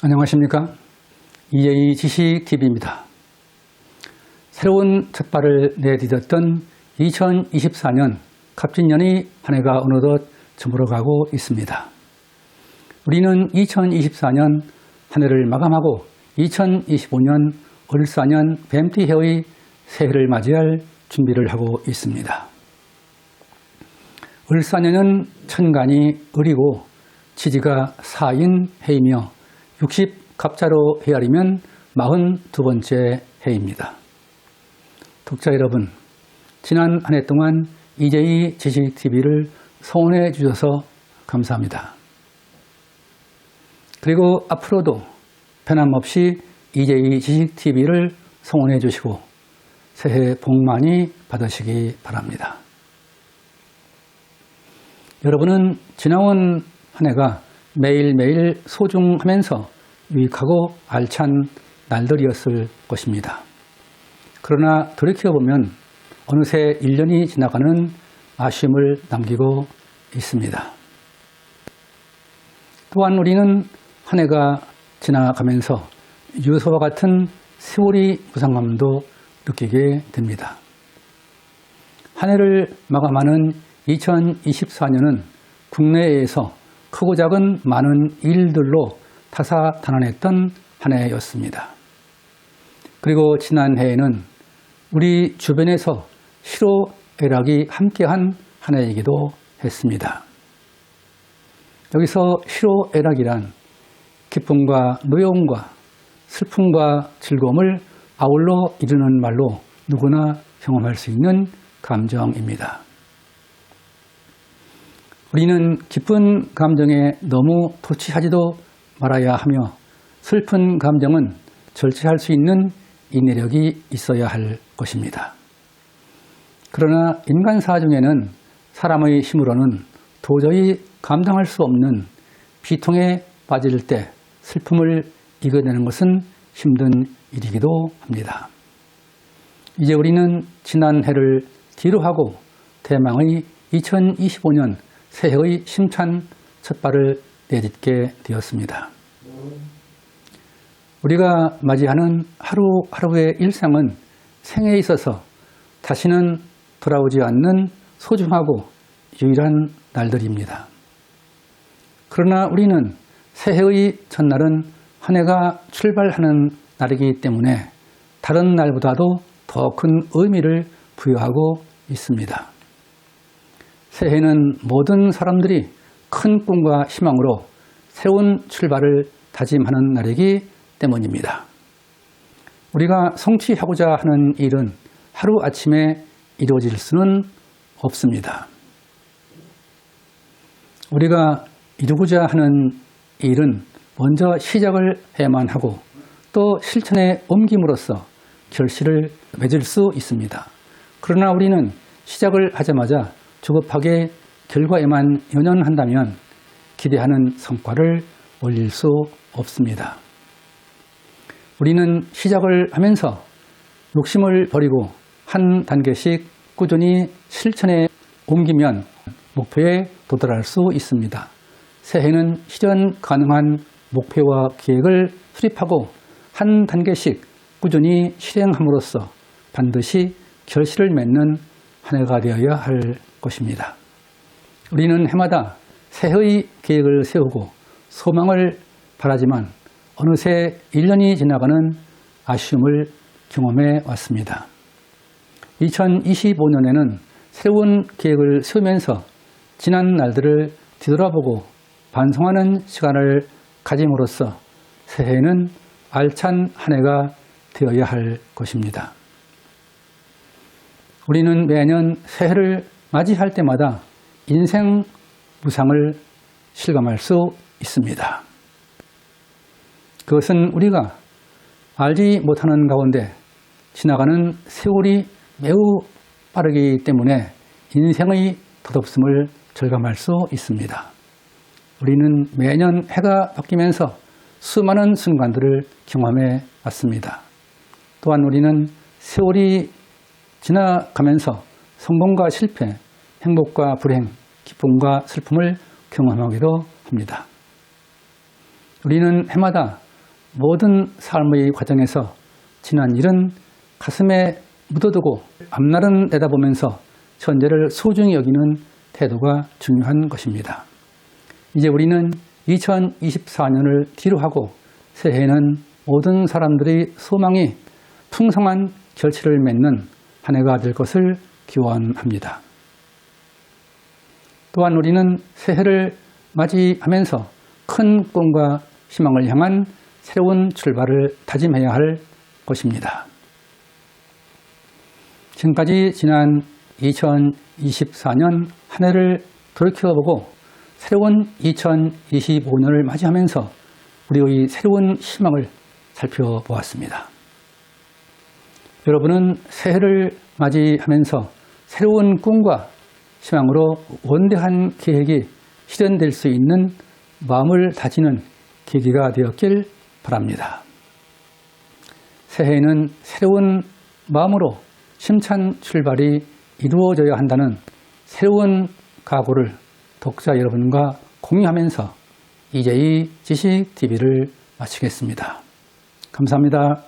안녕하십니까. EA 지식TV입니다. 새로운 첫발을 내딛었던 2024년 갑진년이 한 해가 어느덧 저물어가고 있습니다. 우리는 2024년 한 해를 마감하고 2025년 을사년 뱀띠 해의 새해를 맞이할 준비를 하고 있습니다. 을사년은 천간이 을이고 지지가 사인 해이며 60 갑자로 헤아리면 42번째 해입니다. 독자 여러분, 지난 한 해 동안 EJ 지식TV를 성원해 주셔서 감사합니다. 그리고 앞으로도 변함없이 EJ 지식TV를 성원해 주시고 새해 복 많이 받으시기 바랍니다. 여러분은 지나온 한 해가 매일매일 소중하면서 유익하고 알찬 날들이었을 것입니다. 그러나 돌이켜보면 어느새 1년이 지나가는 아쉬움을 남기고 있습니다. 또한 우리는 한 해가 지나가면서 유서와 같은 세월이 무상함도 느끼게 됩니다. 한 해를 마감하는 2024년은 국내에서 크고 작은 많은 일들로 타사탄환했던 한 해였습니다. 그리고 지난 해에는 우리 주변에서 희로애락이 함께한 한 해이기도 했습니다. 여기서 희로애락이란 기쁨과 노여움과 슬픔과 즐거움을 아울러 이루는 말로 누구나 경험할 수 있는 감정입니다. 우리는 기쁜 감정에 너무 도취하지도 말아야 하며 슬픈 감정은 절제할 수 있는 인내력이 있어야 할 것입니다. 그러나 인간사 중에는 사람의 힘으로는 도저히 감당할 수 없는 비통에 빠질 때 슬픔을 이겨내는 것은 힘든 일이기도 합니다. 이제 우리는 지난 해를 뒤로 하고 대망의 2025년 새해의 심찬 첫 발을 내딛게 되었습니다. 우리가 맞이하는 하루하루의 일상은 생에 있어서 다시는 돌아오지 않는 소중하고 유일한 날들입니다. 그러나 우리는 새해의 첫날은 한 해가 출발하는 날이기 때문에 다른 날보다도 더 큰 의미를 부여하고 있습니다. 새해는 모든 사람들이 큰 꿈과 희망으로 새로운 출발을 다짐하는 날이기 때문입니다. 우리가 성취하고자 하는 일은 하루아침에 이루어질 수는 없습니다. 우리가 이루고자 하는 일은 먼저 시작을 해야만 하고 또 실천에 옮김으로써 결실을 맺을 수 있습니다. 그러나 우리는 시작을 하자마자 조급하게 결과에만 연연한다면 기대하는 성과를 올릴 수 없습니다. 우리는 시작을 하면서 욕심을 버리고 한 단계씩 꾸준히 실천에 옮기면 목표에 도달할 수 있습니다. 새해는 실현 가능한 목표와 계획을 수립하고 한 단계씩 꾸준히 실행함으로써 반드시 결실을 맺는 한 해가 되어야 할 것입니다. 우리는 해마다 새해의 계획을 세우고 소망을 바라지만 어느새 1년이 지나가는 아쉬움을 경험해 왔습니다. 2025년에는 새로운 계획을 세우면서 지난 날들을 뒤돌아보고 반성하는 시간을 가짐으로써 새해에는 알찬 한 해가 되어야 할 것입니다. 우리는 매년 새해를 맞이할 때마다 인생 무상을 실감할 수 있습니다. 그것은 우리가 알지 못하는 가운데 지나가는 세월이 매우 빠르기 때문에 인생의 덧없음을 절감할 수 있습니다. 우리는 매년 해가 바뀌면서 수많은 순간들을 경험해 왔습니다. 또한 우리는 세월이 지나가면서 성공과 실패, 행복과 불행, 기쁨과 슬픔을 경험하기도 합니다. 우리는 해마다 모든 삶의 과정에서 지난 일은 가슴에 묻어두고 앞날은 내다보면서 현재를 소중히 여기는 태도가 중요한 것입니다. 이제 우리는 2024년을 뒤로 하고 새해에는 모든 사람들의 소망이 풍성한 결실을 맺는 한 해가 될 것을 기원합니다. 또한 우리는 새해를 맞이하면서 큰 꿈과 희망을 향한 새로운 출발을 다짐해야 할 것입니다. 지금까지 지난 2024년 한 해를 돌이켜보고 새로운 2025년을 맞이하면서 우리의 새로운 희망을 살펴보았습니다. 여러분은 새해를 맞이하면서 새로운 꿈과 희망으로 원대한 계획이 실현될 수 있는 마음을 다지는 계기가 되었길 바랍니다. 새해에는 새로운 마음으로 심찬 출발이 이루어져야 한다는 새로운 각오를 독자 여러분과 공유하면서 이제 이 지식TV를 마치겠습니다. 감사합니다.